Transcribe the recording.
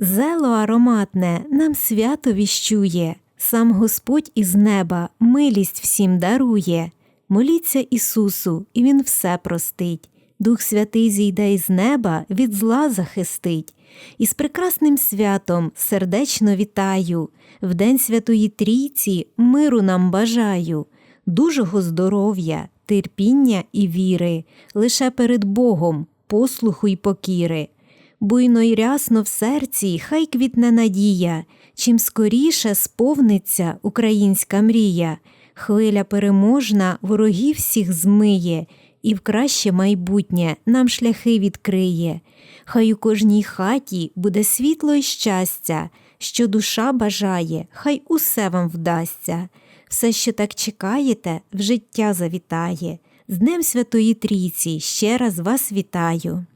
Зело ароматне нам свято віщує, сам Господь із неба милість всім дарує. Моліться Ісусу, і Він все простить. Дух Святий зійде із неба, від зла захистить. І з прекрасним святом сердечно вітаю, в день Святої Трійці миру нам бажаю, дужого здоров'я, терпіння і віри, лише перед Богом послуху й покіри. Буйно й рясно в серці, хай квітне надія, чим скоріше сповниться українська мрія, хвиля переможна ворогів всіх змиє, і в краще майбутнє нам шляхи відкриє. Хай у кожній хаті буде світло й щастя, що душа бажає, хай усе вам вдасться. Все, що так чекаєте, в життя завітає. З Днем Святої Трійці ще раз вас вітаю.